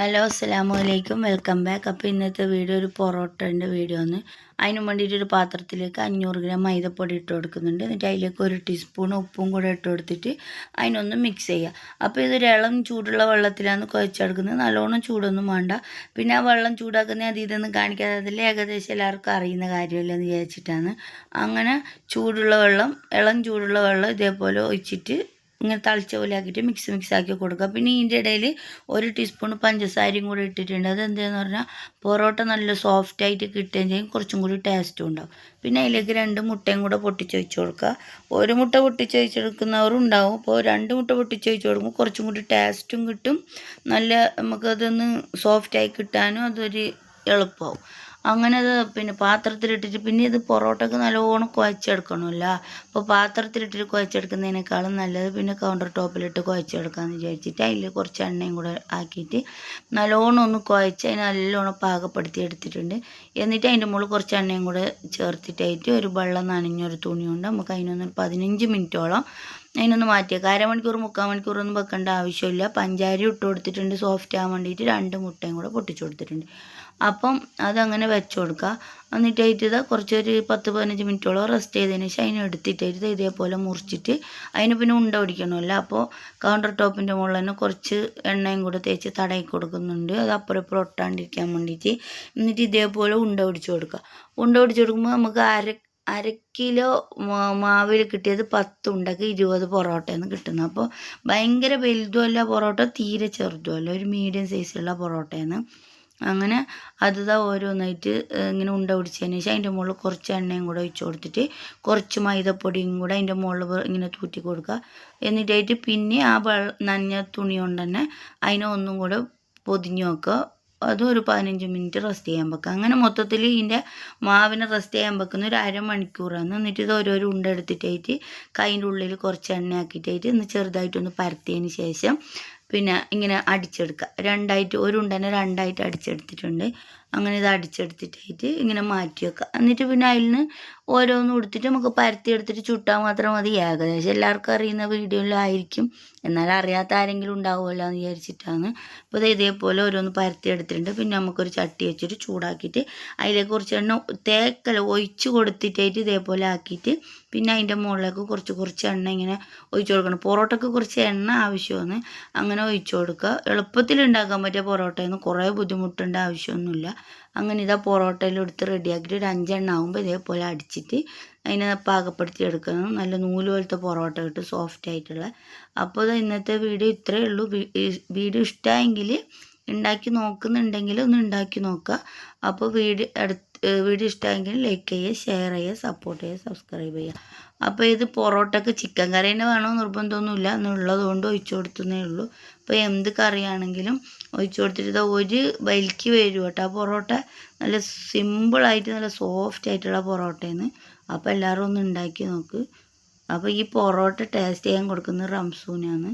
Hello അസ്സലാമു അലൈക്കും welcome back. അപ്പോൾ ഇന്നത്തെ വീഡിയോ ഒരു പൊറോട്ടന്റെ വീഡിയോ ആണ്. അതിന് വേണ്ടിയിട്ട് ഒരു പാത്രത്തിലേക്ക് അഞ്ഞൂറ് ഗ്രാം മൈദപ്പൊടി ഇട്ട് കൊടുക്കുന്നുണ്ട്. എന്നിട്ട് അതിലേക്ക് ഒരു ടീസ്പൂൺ ഉപ്പും കൂടെ ഇട്ട് കൊടുത്തിട്ട് അതിനൊന്ന് മിക്സ് ചെയ്യുക അപ്പോൾ ഇതൊരു ഇളം ചൂടുള്ള വെള്ളത്തിലാണ് കുഴച്ചെടുക്കുന്നത്. നല്ലോണം ചൂടൊന്നും വേണ്ട. പിന്നെ ആ വെള്ളം ചൂടാക്കുന്ന അത് ഇതൊന്നും കാണിക്കാതെ അതിൽ ഏകദേശം എല്ലാവർക്കും അറിയുന്ന കാര്യമില്ല എന്ന് വിചാരിച്ചിട്ടാണ്. അങ്ങനെ ചൂടുള്ള വെള്ളം ഇളം ചൂടുള്ള വെള്ളം ഇതേപോലെ ഒഴിച്ചിട്ട് ഇങ്ങനെ തളിച്ച പോലെ ആക്കിയിട്ട് മിക്സ് മിക്സ് ആക്കി കൊടുക്കുക. പിന്നെ ഇതിന്റെ ഇടയിൽ ഒരു ടീസ്പൂൺ പഞ്ചസാരയും കൂടി ഇട്ടിട്ടുണ്ട്. അതെന്താന്ന് പറഞ്ഞാൽ പൊറോട്ട നല്ല സോഫ്റ്റ് ആയിട്ട് കിട്ടുകയും ചെയ്യും കുറച്ചും കൂടി ടേസ്റ്റും ഉണ്ടാവും. പിന്നെ അതിലേക്ക് രണ്ട് മുട്ടയും കൂടെ പൊട്ടിച്ച് വെച്ച് കൊടുക്കുക. ഒരു മുട്ട പൊട്ടിച്ച് വെച്ചെടുക്കുന്നവരും ഉണ്ടാവും. അപ്പോൾ രണ്ട് മുട്ട പൊട്ടിച്ച് വെച്ച് കൊടുക്കുമ്പോൾ കുറച്ചും കൂടി ടേസ്റ്റും കിട്ടും. നല്ല നമുക്കതൊന്ന് സോഫ്റ്റായി കിട്ടാനും അതൊരു എളുപ്പമാവും. അങ്ങനെ അത് പിന്നെ പാത്രത്തിലിട്ടിട്ട് പിന്നെ ഇത് പൊറോട്ടക്ക് നല്ലോണം കുഴച്ചെടുക്കണമല്ലോ. അപ്പോൾ പാത്രത്തിലിട്ടിട്ട് കുഴച്ചെടുക്കുന്നതിനേക്കാളും നല്ലത് പിന്നെ കൗണ്ടർ ടോപ്പിലിട്ട് കുഴച്ചെടുക്കാമെന്ന് വിചാരിച്ചിട്ട് അതിൽ കുറച്ച് എണ്ണയും കൂടെ ആക്കിയിട്ട് നല്ലോണം ഒന്ന് കുഴച്ച് അതിന് നല്ലോണം പാകപ്പെടുത്തി എടുത്തിട്ടുണ്ട്. എന്നിട്ട് അതിന്റെ മുകളിൽ കുറച്ച് എണ്ണയും കൂടെ ചേർത്തിട്ടായിട്ട് ഒരു വെള്ളം നനഞ്ഞൊരു തുണിയുണ്ട്. നമുക്ക് അതിനൊന്ന് പതിനഞ്ച് മിനിറ്റോളം അതിനൊന്ന് മാറ്റിയേക്ക്. അരമണിക്കൂർ മുക്കാൽ മണിക്കൂറൊന്നും വെക്കേണ്ട ആവശ്യമില്ല. പഞ്ചാരി ഇട്ട് കൊടുത്തിട്ടുണ്ട്. സോഫ്റ്റ് ആവാൻ വേണ്ടിയിട്ട് രണ്ട് മുട്ടയും കൂടെ പൊട്ടിച്ചു കൊടുത്തിട്ടുണ്ട്. അപ്പം അതങ്ങനെ വെച്ച് കൊടുക്കുക. എന്നിട്ട് അതിന്റെ കുറച്ചൊരു പത്ത് പതിനഞ്ച് മിനിറ്റോളം റെസ്റ്റ് ചെയ്തതിന് ശേഷം അതിനെ എടുത്തിട്ടായിട്ട് ഇതേപോലെ മുറിച്ചിട്ട് അതിന് പിന്നെ ഉണ്ട പിടിക്കണമല്ലോ. അപ്പോൾ കൗണ്ടർ ടോപ്പിന്റെ മുകളിൽ തന്നെ കുറച്ച് എണ്ണയും കൂടെ തേച്ച് തടയി കൊടുക്കുന്നുണ്ട്. അത് അപ്പുറം ഇപ്പുറം ഒട്ടാണ്ടിരിക്കാൻ വേണ്ടിയിട്ട്. എന്നിട്ട് ഇതേപോലെ ഉണ്ട പിടിച്ച് കൊടുക്കുക. ഉണ്ട പിടിച്ച് കൊടുക്കുമ്പോൾ നമുക്ക് അര അര കിലോ മാവിൽ കിട്ടിയത് പത്ത് ഉണ്ടക്ക് ഇരുപത് പൊറോട്ടയെന്ന് കിട്ടുന്നത്. അപ്പോൾ ഭയങ്കര വലുതുമല്ല പൊറോട്ട തീരെ ചെറുതുമല്ല. ഒരു മീഡിയം സൈസിലുള്ള പൊറോട്ടയാണ്. അങ്ങനെ അത് ഓരോന്നായിട്ട് ഇങ്ങനെ ഉണ്ട പിടിച്ചതിന് ശേഷം അതിന്റെ മുകളിൽ കുറച്ച് എണ്ണയും കൂടെ ഒഴിച്ച് കൊടുത്തിട്ട് കുറച്ച് മൈദപ്പൊടിയും കൂടെ അതിന്റെ മുകളിൽ ഇങ്ങനെ തൂറ്റി കൊടുക്കുക. എന്നിട്ടായിട്ട് പിന്നെ ആ നനഞ്ഞ തുണി കൊണ്ട് തന്നെ അതിനെ ഒന്നും കൂടെ പൊതിഞ്ഞ് വെക്കുക. അതും ഒരു പതിനഞ്ച് മിനിറ്റ് റെസ്റ്റ് ചെയ്യാൻ വെക്കുക. അങ്ങനെ മൊത്തത്തിൽ ഇതിന്റെ മാവിനെ റെസ്റ്റ് ചെയ്യാൻ വെക്കുന്ന ഒരു അരമണിക്കൂറാണ്. എന്നിട്ട് ഇത് ഓരോരോ ഉണ്ട എടുത്തിട്ടായിട്ട് കൈന്റെ ഉള്ളിൽ കുറച്ച് എണ്ണ ആക്കിയിട്ടായിട്ട് ഒന്ന് ചെറുതായിട്ടൊന്ന് പരത്തിയതിന് ശേഷം പിന്നെ ഇങ്ങനെ അടിച്ചെടുക്കുക രണ്ടായിട്ട് ഒരു ഉണ്ടനെ രണ്ടായിട്ട് അടിച്ചെടുത്തിട്ടുണ്ട്. അങ്ങനെ ഇത് അടിച്ചെടുത്തിട്ടായിട്ട് ഇങ്ങനെ മാറ്റി വെക്കുക എന്നിട്ട് പിന്നെ അതിൽ നിന്ന് ഓരോന്നും എടുത്തിട്ട് നമുക്ക് പരത്തി എടുത്തിട്ട് ചുട്ടാൽ മാത്രം മതി. ഏകദേശം എല്ലാവർക്കും അറിയുന്ന വീഡിയോയിലായിരിക്കും എന്നാൽ അറിയാത്ത ആരെങ്കിലും ഉണ്ടാവുമല്ലോ എന്ന് വിചാരിച്ചിട്ടാണ്. അപ്പോൾ ഇതേപോലെ ഓരോന്ന് പരത്തി എടുത്തിട്ടുണ്ട്. പിന്നെ നമുക്കൊരു ചട്ടി വെച്ചിട്ട് ചൂടാക്കിയിട്ട് അതിലേക്ക് കുറച്ച് എണ്ണ തേക്കല ഒഴിച്ച് കൊടുത്തിട്ടായിട്ട് ഇതേപോലെ ആക്കിയിട്ട് പിന്നെ അതിന്റെ മുകളിലേക്ക് കുറച്ച് കുറച്ച് എണ്ണ ഇങ്ങനെ ഒഴിച്ചു കൊടുക്കണം. പൊറോട്ടയ്ക്ക് കുറച്ച് എണ്ണ ആവശ്യമാണ്. അങ്ങനെ ഒഴിച്ചു കൊടുക്കുക എളുപ്പത്തിൽ ഉണ്ടാക്കാൻ പറ്റിയ പൊറോട്ടയൊന്നും കുറേ ബുദ്ധിമുട്ടേണ്ട ആവശ്യമൊന്നുമില്ല. അങ്ങനെ ഇതാ പൊറോട്ടയെല്ലാം എടുത്ത് റെഡിയാക്കിയിട്ട് ഒരു അഞ്ചെണ്ണം ആകുമ്പോൾ ഇതേപോലെ അടിച്ചിട്ട് അതിനെ പാകപ്പെടുത്തി എടുക്കണം. നല്ല നൂൽ പോലത്തെ പൊറോട്ട കിട്ടും സോഫ്റ്റ് ആയിട്ടുള്ള. അപ്പോൾ ഇന്നത്തെ വീഡിയോ ഇത്രയേ ഉള്ളൂ. വീഡിയോ ഇഷ്ടമായെങ്കിൽ ഉണ്ടാക്കി നോക്കുന്നുണ്ടെങ്കിൽ ഒന്ന് ഉണ്ടാക്കി നോക്കുക. അപ്പോൾ വീഡിയോ അടുത്ത് വീഡിയോ ഇഷ്ടമായെങ്കിൽ ലൈക്ക് ചെയ്യുക ഷെയർ ചെയ്യുക സപ്പോർട്ട് ചെയ്യുക സബ്സ്ക്രൈബ് ചെയ്യുക. അപ്പോൾ ഇത് പൊറോട്ടക്ക് ചിക്കൻ കറി തന്നെ വേണോ നിർബന്ധമൊന്നുമില്ല. എന്നുള്ളത് കൊണ്ട് ഒഴിച്ചു കൊടുത്തേ ഉള്ളൂ. അപ്പോൾ എന്ത് കറിയാണെങ്കിലും ഒഴിച്ചു കൊടുത്തിട്ട് ഒരു വലിക്ക് വരും കേട്ടോ. ആ പൊറോട്ട നല്ല സിമ്പിളായിട്ട് നല്ല സോഫ്റ്റ് ആയിട്ടുള്ള പൊറോട്ടയാണ്. അപ്പോൾ എല്ലാവരും ഒന്ന് ഉണ്ടാക്കി നോക്ക്. അപ്പോൾ ഈ പൊറോട്ട ടേസ്റ്റ് ചെയ്യാൻ കൊടുക്കുന്നത് റംസൂനാണ്.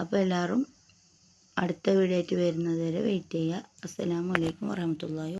അപ്പോൾ എല്ലാവരും അടുത്ത വീഡിയോ ആയിട്ട് വരുന്നത് വരെ വെയിറ്റ് ചെയ്യുക. അസ്സലാമു അലൈക്കും വറഹമത്തുള്ളാഹി